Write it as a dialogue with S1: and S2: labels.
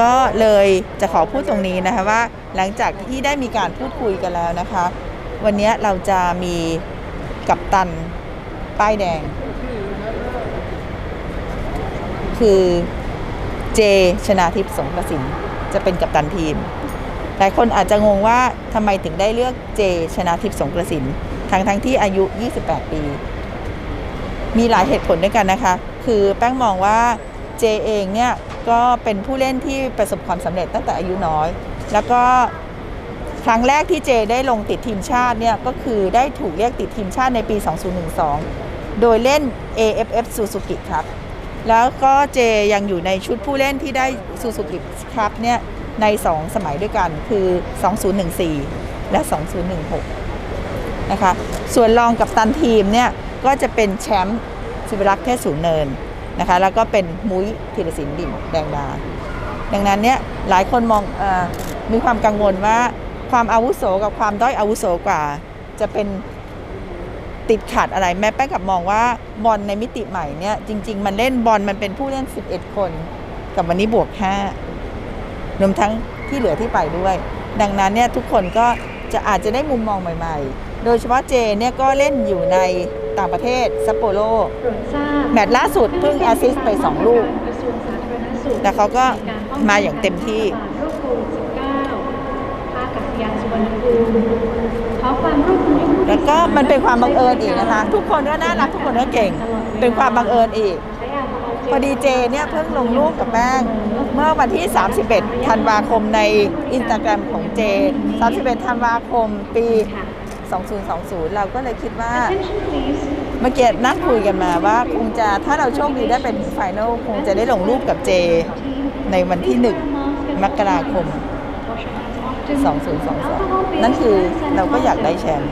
S1: ก็เลยจะขอพูดตรงนี้นะคะว่า หลังจากที่ได้มีการพูดคุยกันแล้วนะคะ วันนี้เราจะมีกัปตันป้ายแดง คือเจชนาทิพย์สงกระสินจะเป็นกัปตันทีมหลายคนอาจจะงงว่าทำไมถึงได้เลือกเจชนาทิพย์สงกระสินทั้งทั้งที่อายุ 28 ปี มีหลายเหตุผลด้วยกันนะคะ คือแป้งมองว่าเจเองเนี่ย ก็เป็นผู้เล่นที่ประสบความสำเร็จตั้งแต่อายุน้อย แล้วก็ครั้งแรกที่เจได้ลงติดทีมชาติเนี่ยก็คือได้ถูกเรียกติดทีมชาติในปี 2012 โดยเล่น AFF Suzuki ครับแล้วก็เจยังอยู่ในชุดผู้เล่นที่ได้ Suzuki ครับเนี่ยใน 2 สมัยด้วยกันคือ 2014 และ 2016 นะคะ ส่วนรองกับตันทีมเนี่ยก็จะเป็นแชมป์สิบรักษ์เทศสูงเนิน นะคะแล้วก็เป็นมุ้ยธีรศิลป์ดิ่มแดงดา ดังนั้นเนี่ยหลายคนมองออมีความกังวลว่าความอาวุโสกับความด้อยอาวุโสกว่า จะเป็นติดขัดอะไรแม้แป้งกับมองว่าบอลในมิติใหม่เนี่ยจริง ๆ มันเล่นบอลมันเป็นผู้เล่น 11 คน กับวันนี้บวก5รวมทั้งที่เหลือที่ไปด้วย ดังนั้นเนี่ยทุกคนก็จะอาจจะได้มุมมองใหม่ ๆ โดยเฉพาะเจเนี่ยก็เล่นอยู่ในต่างประเทศซัปโปโรแมตช์ล่าสุดเพิ่งแอสซิสไป 2 ลูก แต่เขาก็มาอย่างเต็มที่แล้วก็มันเป็นความบังเอิญอีกนะคะ ทุกคนก็น่ารักทุกคนก็เก่ง เป็นความบังเอิญอีก พอดีเจเนี่ยเพิ่งลงรูปกับแป้งเมื่อวันที่ 31 ธันวาคมในอินสตาแกรมของเจ 31 ธันวาคมปี 2020 เราก็เลยคิดว่าเมื่อกี้นั่งคุยกันมาว่าคงจะถ้าเราโชคดีได้เป็นไฟนอลคงจะได้ลงรูปกับเจ ในวันที่ 1 มกราคม 2022 นั่นคือเราก็อยากได้แชมป์